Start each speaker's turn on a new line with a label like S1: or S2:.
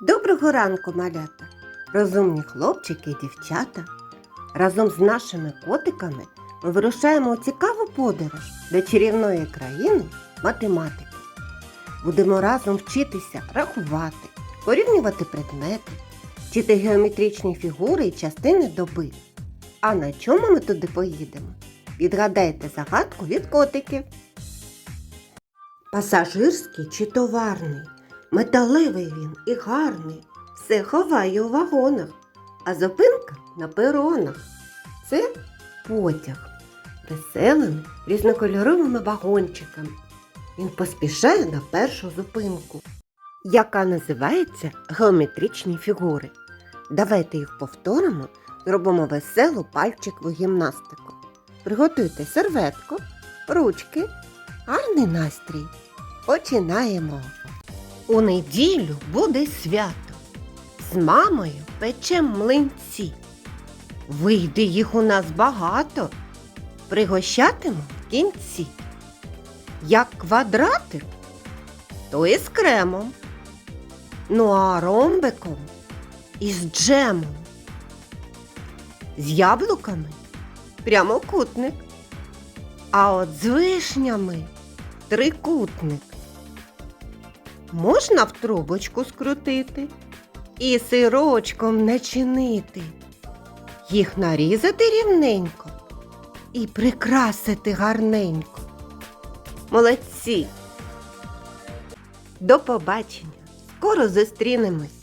S1: Доброго ранку, малята, розумні хлопчики і дівчата. Разом з нашими котиками ми вирушаємо у цікаву подорож до чарівної країни математики. Будемо разом вчитися рахувати, порівнювати предмети, вчити геометричні фігури і частини доби. А на чому ми туди поїдемо? Відгадайте загадку від котиків. Пасажирський чи товарний, металевий він і гарний, все ховає у вагонах, а зупинка на перонах. Це потяг, веселими різнокольоровими вагончиками. Він поспішає на першу зупинку, яка називається геометричні фігури. Давайте їх повторимо, зробимо веселу пальчикову гімнастику. Приготуйте серветку, ручки, гарний настрій. Починаємо. У неділю буде свято. З мамою печем млинці. Вийде їх у нас багато. Пригощатиму в кінці. Як квадратик, то і з кремом. Ну а ромбиком із джемом. З яблуками прямокутник. А от з вишнями трикутник. Можна в трубочку скрутити і сирочком начинити, їх нарізати рівненько і прикрасити гарненько. Молодці! До побачення! Скоро зустрінемось!